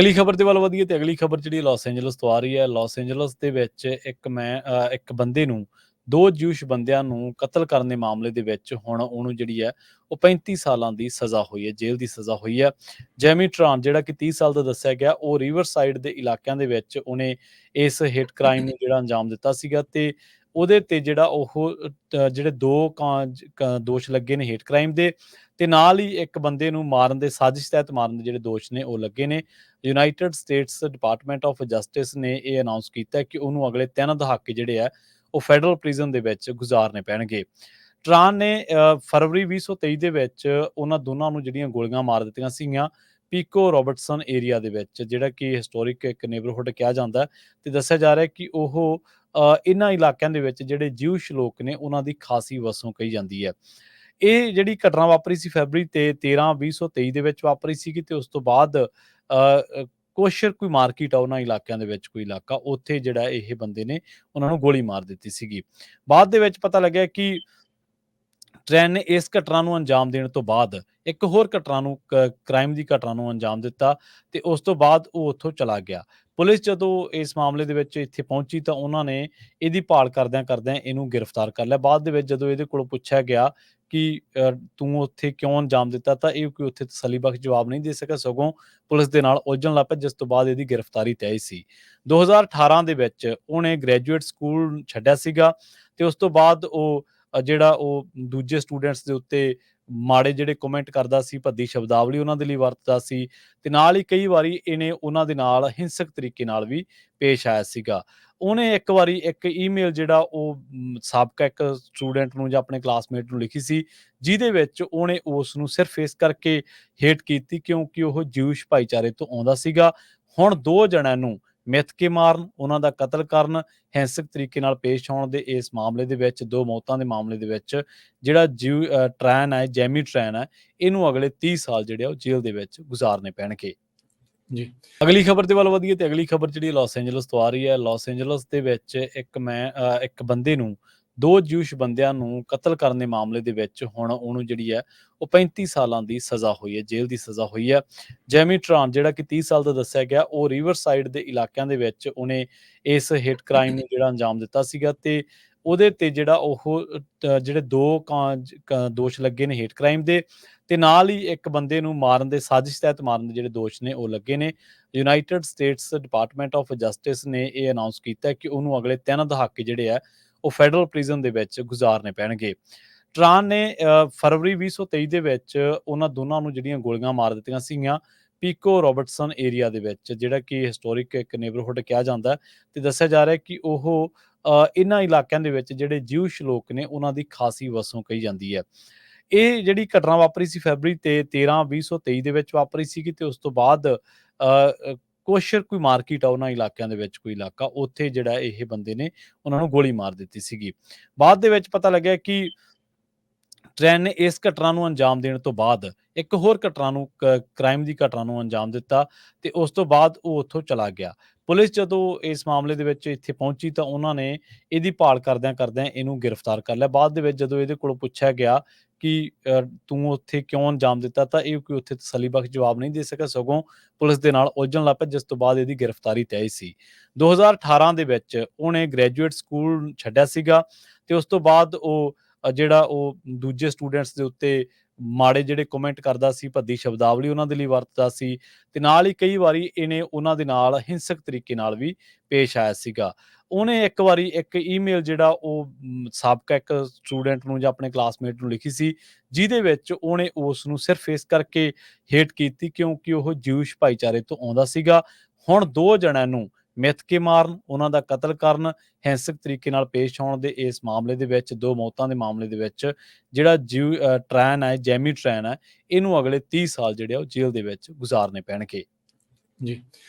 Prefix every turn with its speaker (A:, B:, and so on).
A: ਅਗਲੀ ਖਬਰ ਦੇ ਵੱਲ ਵਧੀਏ ਤੇ ਅਗਲੀ ਖਬਰ ਜਿਹੜੀ ਲਾਸ ਐਂਜਲਸ ਤੋਂ ਆ ਰਹੀ ਹੈ। ਲਾਸ ਐਂਜਲਸ ਦੇ ਵਿੱਚ ਇੱਕ ਮੈਂ ਇੱਕ ਬੰਦੇ ਨੂੰ, ਦੋ ਜਿਊਸ਼ ਬੰਦਿਆਂ ਨੂੰ ਕਤਲ ਕਰਨ ਦੇ ਮਾਮਲੇ ਦੇ ਵਿੱਚ ਹੁਣ ਉਹਨੂੰ ਜਿਹੜੀ ਹੈ ਉਹ 35 ਸਾਲਾਂ ਦੀ ਸਜ਼ਾ ਹੋਈ ਹੈ, ਜੇਲ੍ਹ ਦੀ ਸਜ਼ਾ ਹੋਈ ਹੈ। ਜੈਮੀ ਟਰਾਨ ਜਿਹੜਾ ਕਿ 30 ਸਾਲ ਦਾ ਦੱਸਿਆ ਗਿਆ, ਉਹ ਰਿਵਰਸਾਈਡ ਦੇ ਇਲਾਕਿਆਂ ਦੇ ਵਿੱਚ ਉਹਨੇ ਇਸ ਹਿੱਟ ਕ੍ਰਾਈਮ ਨੂੰ ਜਿਹੜਾ ਅੰਜਾਮ ਦਿੱਤਾ ਸੀਗਾ ਤੇ ਉਹਦੇ ਤੇ ਜਿਹੜਾ ਉਹ ਜਿਹੜੇ ਦੋ ਦੋਸ਼ ਲੱਗੇ ਨੇ ਹਿੱਟ ਕ੍ਰਾਈਮ ਦੇ ਤੇ ਨਾਲ ਹੀ ਇੱਕ ਬੰਦੇ ਨੂੰ ਮਾਰਨ ਦੇ ਸਾਜ਼ਿਸ਼ ਤਹਿਤ ਮਾਰਨ ਦੇ ਜਿਹੜੇ ਦੋਸ਼ ਨੇ ਉਹ ਲੱਗੇ ਨੇ। United States department of justice ਨੇ ਇਹ ਅਨਾਉਂਸ ਕੀਤਾ ਕਿ ਉਹਨੂੰ ਅਗਲੇ ਤਿੰਨ ਦਹਾਕੇ ਜਿਹੜੇ ਆ ਉਹ ਫੈਡਰਲ ਪ੍ਰਿਜ਼ਨ ਦੇ ਵਿੱਚ ਗੁਜ਼ਾਰਨੇ ਪੈਣਗੇ। ਟਰਾਨ ਨੇ ਅ, ਫਰਵਰੀ 2023 ਦੇ ਵਿੱਚ ਉਹਨਾਂ ਦੋਨਾਂ ਨੂੰ ਜਿਹੜੀਆਂ ਗੋਲੀਆਂ ਮਾਰ ਦਿੱਤੀਆਂ ਸੀਗੀਆਂ ਪੀਕੋ ਰਾਬਰਟਸਨ ਏਰੀਆ ਦੇ ਵਿੱਚ ਜਿਹੜਾ ਕਿ ਹਿਸਟੋਰਿਕ ਇੱਕ ਨੇਬਰਹੁੱਡ ਕਿਹਾ ਜਾਂਦਾ ਹੈ ਤੇ ਦੱਸਿਆ ਜਾ ਰਿਹਾ ਕਿ ਉਹ ਇਹਨਾਂ ਇਲਾਕਿਆਂ ਦੇ ਵਿੱਚ ਜਿਹੜੇ ਜਿਊਸ਼ ਲੋਕ ਨੇ ਉਹਨਾਂ ਦੀ ਖਾਸੀ ਵਸੋਂ ਕਹੀ ਜਾਂਦੀ ਹੈ। ਇਹ ਜਿਹੜੀ ਘਟਨਾ ਵਾਪਰੀ ਸੀ ਫੈਬਰੀ ਤੇ 13 2023 ਦੇ ਵਿੱਚ ਵਾਪਰੀ ਸੀ ਤੇ ਉਸ ਤੋਂ ਬਾਅਦ ਅ, ਅ, ਕੋਸ਼ਰ ਕੋਈ ਮਾਰਕੀਟ ਆ ਉਹਨਾਂ ਇਲਾਕਿਆਂ ਦੇ ਵਿੱਚ ਕੋਈ ਇਲਾਕਾ ਉੱਥੇ ਜਿਹੜਾ ਇਹ ਬੰਦੇ ਨੇ ਉਹਨਾਂ ਨੂੰ ਗੋਲੀ ਮਾਰ ਦਿੱਤੀ ਸੀਗੀ। ਬਾਅਦ ਦੇ ਵਿੱਚ ਪਤਾ ਲੱਗਿਆ ਕਿ ਟ੍ਰੈਨ ਨੇ ਇਸ ਘਟਨਾ ਨੂੰ ਅੰਜਾਮ ਦੇਣ ਤੋਂ ਬਾਅਦ ਇੱਕ ਹੋਰ ਘਟਨਾ ਨੂੰ ਕ੍ਰਾਈਮ ਦੀ ਘਟਨਾ ਨੂੰ ਅੰਜਾਮ ਦਿੱਤਾ ਤੇ ਉਸ ਤੋਂ ਬਾਅਦ ਉਹ ਉੱਥੋਂ ਚਲਾ ਗਿਆ। ਪੁਲਿਸ ਜਦੋਂ ਇਸ ਮਾਮਲੇ ਦੇ ਵਿੱਚ ਇੱਥੇ ਪਹੁੰਚੀ ਤਾਂ ਉਹਨਾਂ ਨੇ ਇਹਦੀ ਭਾਲ ਕਰਦਿਆਂ ਕਰਦਿਆਂ ਇਹਨੂੰ ਗ੍ਰਿਫਤਾਰ ਕਰ ਲਿਆ। ਬਾਅਦ ਦੇ ਵਿੱਚ ਜਦੋਂ ਇਹਦੇ ਕੋਲੋਂ ਪੁੱਛਿਆ ਗਿਆ ਕਿ ਤੂੰ ਉੱਥੇ ਕਿਉਂ ਅੰਜਾਮ ਦਿੱਤਾ ਤਾਂ ਇਹ ਕੋਈ ਉੱਥੇ ਤਸੱਲੀਬਖਸ਼ ਜਵਾਬ ਨਹੀਂ ਦੇ ਸਕਿਆ। ਸਗੋਂ ਪੁਲਿਸ ਦੇ ਨਾਲ ਉਲਝਣ ਲੱਗ ਪਿਆ, ਜਿਸ ਤੋਂ ਬਾਅਦ ਇਹਦੀ ਗ੍ਰਿਫਤਾਰੀ ਤੈਅ ਸੀ। 2018 ਦੇ ਵਿੱਚ ਉਹਨੇ ਗ੍ਰੈਜੂਏਟ ਸਕੂਲ ਛੱਡਿਆ ਸੀਗਾ ਤੇ ਉਸ ਤੋਂ ਬਾਅਦ ਉਹ ਜਿਹੜਾ ਉਹ ਦੂਜੇ ਸਟੂਡੈਂਟਸ ਦੇ ਉੱਤੇ ਮਾੜੇ ਜਿਹੜੇ ਕਮੈਂਟ ਕਰਦਾ ਸੀ, ਭੱਦੀ ਸ਼ਬਦਾਵਲੀ ਉਹਨਾਂ ਦੇ ਲਈ ਵਰਤਦਾ ਸੀ ਤੇ ਨਾਲ ਹੀ ਕਈ ਵਾਰੀ ਇਹਨੇ ਉਹਨਾਂ ਦੇ ਨਾਲ ਹਿੰਸਕ ਤਰੀਕੇ ਨਾਲ ਵੀ ਪੇਸ਼ ਆਇਆ ਸੀਗਾ। ਉਹਨੇ ਇੱਕ ਵਾਰੀ ਇੱਕ ਈਮੇਲ ਜਿਹੜਾ ਉਹ ਸਾਬਕਾ ਇੱਕ ਸਟੂਡੈਂਟ ਨੂੰ ਜਾਂ ਆਪਣੇ ਕਲਾਸਮੇਟ ਨੂੰ ਲਿਖੀ ਸੀ, ਜਿਹਦੇ ਵਿੱਚ ਉਹਨੇ ਉਸ ਨੂੰ ਸਿਰਫ ਇਸ ਕਰਕੇ ਹੇਟ ਕੀਤੀ ਕਿਉਂਕਿ ਉਹ ਜਿਊਸ਼ ਭਾਈਚਾਰੇ ਤੋਂ ਆਉਂਦਾ ਸੀਗਾ। ਹੁਣ ਦੋ ਜਣਿਆਂ ਨੂੰ ਮਿੱਥ ਕੇ ਮਾਰਨ ਉਹਨਾਂ ਦਾ ਕਤਲ ਕਰਨ ਹਿੰਸਕ ਤਰੀਕੇ ਨਾਲ ਪੇਸ਼ ਆਉਣ ਦੇ ਇਸ ਮਾਮਲੇ ਦੇ ਵਿੱਚ ਦੋ ਮੌਤਾਂ ਦੇ ਮਾਮਲੇ ਦੇ ਵਿੱਚ ਜਿਹੜਾ ਟ੍ਰੈਨ ਹੈ ਜੈਮੀ ਟ੍ਰੈਨ ਹੈ ਇਹਨੂੰ ਅਗਲੇ 30 ਸਾਲ ਜਿਹੜੇ ਆ ਉਹ ਜੇਲ੍ਹ ਦੇ ਵਿੱਚ ਗੁਜ਼ਾਰਨੇ ਪੈਣਗੇ। ਜੀ। ਅਗਲੀ ਖਬਰ ਦੇ ਵੱਲ ਵਧੀਏ ਤੇ ਅਗਲੀ ਖਬਰ ਜਿਹੜੀ ਲਾਸ ਐਂਜਲਸ ਤੋਂ ਆ ਰਹੀ ਹੈ। ਲਾਸ ਐਂਜਲਸ ਦੇ ਵਿੱਚ ਇੱਕ ਮੈਂ ਇੱਕ ਬੰਦੇ ਨੂੰ ਦੋ ਜੂਸ਼ ਬੰਦਿਆਂ ਨੂੰ ਕਤਲ ਕਰਨ ਦੇ ਮਾਮਲੇ ਦੇ ਵਿੱਚ ਹੁਣ ਉਹਨੂੰ ਜਿਹੜੀ ਹੈ, ਉਹ 35 ਸਾਲਾਂ ਦੀ ਸਜ਼ਾ ਹੋਈ ਹੈ, ਜੇਲ੍ਹ ਦੀ ਸਜ਼ਾ ਹੋਈ ਹੈ। ਜੈਮੀ ਟਰਾਨ, ਜਿਹੜਾ ਕਿ 30 ਸਾਲ ਦਾ ਦੱਸਿਆ ਗਿਆ, ਉਹ ਰਿਵਰਸਾਈਡ ਦੇ ਇਲਾਕਿਆਂ ਦੇ ਵਿੱਚ ਉਹਨੇ ਇਸ ਹਿੱਟ ਕ੍ਰਾਈਮ ਨੂੰ ਜਿਹੜਾ ਅੰਜਾਮ ਦਿੱਤਾ ਸੀਗਾ ਤੇ ਉਹਦੇ ਤੇ ਜਿਹੜਾ ਉਹ ਜਿਹੜੇ ਦੋ ਦੋਸ਼ ਲੱਗੇ ਨੇ ਹਿੱਟ ਕ੍ਰਾਈਮ ਦੇ ਤੇ ਨਾਲ ਹੀ ਇੱਕ ਬੰਦੇ ਨੂੰ ਮਾਰਨ ਦੇ, ਸਾਜ਼ਿਸ਼ ਤਹਿਤ ਮਾਰਨ ਦੇ ਜਿਹੜੇ ਦੋਸ਼ ਨੇ ਉਹ ਲੱਗੇ ਨੇ। United States department of justice ਨੇ ਇਹ ਅਨਾਉਂਸ ਕੀਤਾ ਕਿ ਉਹਨੂੰ ਅਗਲੇ ਤਿੰਨ ਦਹਾਕੇ ਜਿਹੜੇ ਆ ਉਹ ਫੈਡਰਲ ਪ੍ਰਿਜ਼ਨ ਦੇ ਵਿੱਚ ਗੁਜ਼ਾਰਨੇ ਪੈਣਗੇ। ਟਰਾਨ ਨੇ ਅ, ਫਰਵਰੀ 2023 ਦੇ ਵਿੱਚ ਉਹਨਾਂ ਦੋਨਾਂ ਨੂੰ ਜਿਹੜੀਆਂ ਗੋਲੀਆਂ ਮਾਰ ਦਿੱਤੀਆਂ ਸੀਗੀਆਂ ਪੀਕੋ ਰਾਬਰਟਸਨ ਏਰੀਆ ਦੇ ਵਿੱਚ ਜਿਹੜਾ ਕਿ ਹਿਸਟੋਰਿਕ ਇੱਕ ਨੇਬਰਹੁੱਡ ਕਿਹਾ ਜਾਂਦਾ ਹੈ ਤੇ ਦੱਸਿਆ ਜਾ ਰਿਹਾ ਹੈ ਕਿ ਉਹ ਅ, ਇਹਨਾਂ ਇਲਾਕਿਆਂ ਦੇ ਵਿੱਚ ਜਿਹੜੇ ਜਿਊਸ਼ ਲੋਕ ਨੇ ਉਹਨਾਂ ਦੀ ਖਾਸੀ ਵਸੋਂ ਕਹੀ ਜਾਂਦੀ ਹੈ। ਇਹ ਜਿਹੜੀ ਘਟਨਾ ਵਾਪਰੀ ਸੀ ਫੈਬਰੀ ਤੇ 13 2023 ਦੇ ਵਿੱਚ ਵਾਪਰੀ ਸੀ ਤੇ ਉਸ ਤੋਂ ਬਾਅਦ ਅ, ਕੋਈ ਮਾਰਕੀਟ ਆ ਉਹਨਾਂ ਇਲਾਕਿਆਂ ਦੇ ਵਿੱਚ ਕੋਈ ਇਲਾਕਾ ਉੱਥੇ ਜਿਹੜਾ ਇਹ ਬੰਦੇ ਨੇ ਉਹਨਾਂ ਨੂੰ ਗੋਲੀ ਮਾਰ ਦਿੱਤੀ ਸੀਗੀ। ਬਾਅਦ ਦੇ ਵਿੱਚ ਪਤਾ ਲੱਗਿਆ ਕਿ ਟ੍ਰੈਨ ਨੇ ਇਸ ਘਟਨਾ ਨੂੰ ਅੰਜਾਮ ਦੇਣ ਤੋਂ ਬਾਅਦ ਇੱਕ ਹੋਰ ਘਟਨਾ ਨੂੰ ਕ੍ਰਾਈਮ ਦੀ ਘਟਨਾ ਨੂੰ ਅੰਜਾਮ ਦਿੱਤਾ ਤੇ ਉਸ ਤੋਂ ਬਾਅਦ ਉਹ ਉੱਥੋਂ ਚਲਾ ਗਿਆ। ਪੁਲਿਸ ਜਦੋਂ ਇਸ ਮਾਮਲੇ ਦੇ ਵਿੱਚ ਇੱਥੇ ਪਹੁੰਚੀ ਤਾਂ ਉਹਨਾਂ ਨੇ ਇਹਦੀ ਭਾਲ ਕਰਦਿਆਂ ਕਰਦਿਆਂ ਇਹਨੂੰ ਗ੍ਰਿਫਤਾਰ ਕਰ ਲਿਆ। ਬਾਅਦ ਦੇ ਵਿੱਚ ਜਦੋਂ ਇਹਦੇ ਕੋਲੋਂ ਪੁੱਛਿਆ ਗਿਆ ਕਿ ਤੂੰ ਉੱਥੇ ਕਿਉਂ ਅੰਜਾਮ ਦਿੱਤਾ? ਤਾਂ ਇਹ ਕੋਈ ਉੱਥੇ ਤਸੱਲੀਬਖਸ਼ ਜਵਾਬ ਨਹੀਂ ਦੇ ਸਕਿਆ ਸਗੋਂ ਪੁਲਿਸ ਦੇ ਨਾਲ ਉਲਝਣ ਲੱਗ ਪਿਆ, ਜਿਸ ਤੋਂ ਬਾਅਦ ਇਹਦੀ ਗ੍ਰਿਫਤਾਰੀ ਤੈਅ ਸੀ। 2018 ਦੇ ਵਿੱਚ ਉਹਨੇ ਗ੍ਰੈਜੂਏਟ ਸਕੂਲ ਛੱਡਿਆ ਸੀਗਾ ਤੇ ਉਸ ਤੋਂ ਬਾਅਦ ਉਹ ਜਿਹੜਾ ਉਹ ਦੂਜੇ ਸਟੂਡੈਂਟਸ ਦੇ ਉੱਤੇ ਮਾੜੇ ਜਿਹੜੇ ਕਮੈਂਟ ਕਰਦਾ ਸੀ, ਭੱਦੀ ਸ਼ਬਦਾਵਲੀ ਉਹਨਾਂ ਦੇ ਲਈ ਵਰਤਦਾ ਸੀ ਤੇ ਨਾਲ ਹੀ ਕਈ ਵਾਰੀ ਇਹਨੇ ਉਹਨਾਂ ਦੇ ਨਾਲ ਹਿੰਸਕ ਤਰੀਕੇ ਨਾਲ ਵੀ ਪੇਸ਼ ਆਇਆ ਸੀਗਾ। ਉਹਨੇ ਇੱਕ ਵਾਰੀ ਇੱਕ ਈਮੇਲ ਜਿਹੜਾ ਉਹ ਸਾਬਕਾ ਇੱਕ ਸਟੂਡੈਂਟ ਨੂੰ ਜਾਂ ਆਪਣੇ ਕਲਾਸਮੇਟ ਨੂੰ ਲਿਖੀ ਸੀ, ਜਿਹਦੇ ਵਿੱਚ ਉਹਨੇ ਉਸ ਨੂੰ ਸਿਰਫ ਇਸ ਕਰਕੇ ਹੇਟ ਕੀਤੀ ਕਿਉਂਕਿ ਉਹ ਜਿਊਸ਼ ਭਾਈਚਾਰੇ ਤੋਂ ਆਉਂਦਾ ਸੀਗਾ। ਹੁਣ ਦੋ ਜਣਿਆਂ ਨੂੰ ਮਿੱਥ ਕੇ ਮਾਰਨ ਉਹਨਾਂ ਦਾ ਕਤਲ ਕਰਨ ਹਿੰਸਕ ਤਰੀਕੇ ਨਾਲ ਪੇਸ਼ ਆਉਣ ਦੇ ਇਸ ਮਾਮਲੇ ਦੇ ਵਿੱਚ ਦੋ ਮੌਤਾਂ ਦੇ ਮਾਮਲੇ ਦੇ ਵਿੱਚ ਜਿਹੜਾ ਜਿਊ ਅ, ਟ੍ਰੈਨ ਹੈ ਜੈਮੀ ਟ੍ਰੈਨ ਹੈ ਇਹਨੂੰ ਅਗਲੇ 30 ਸਾਲ ਜਿਹੜੇ ਆ ਉਹ ਜੇਲ੍ਹ ਦੇ ਵਿੱਚ ਗੁਜ਼ਾਰਨੇ ਪੈਣਗੇ। ਜੀ।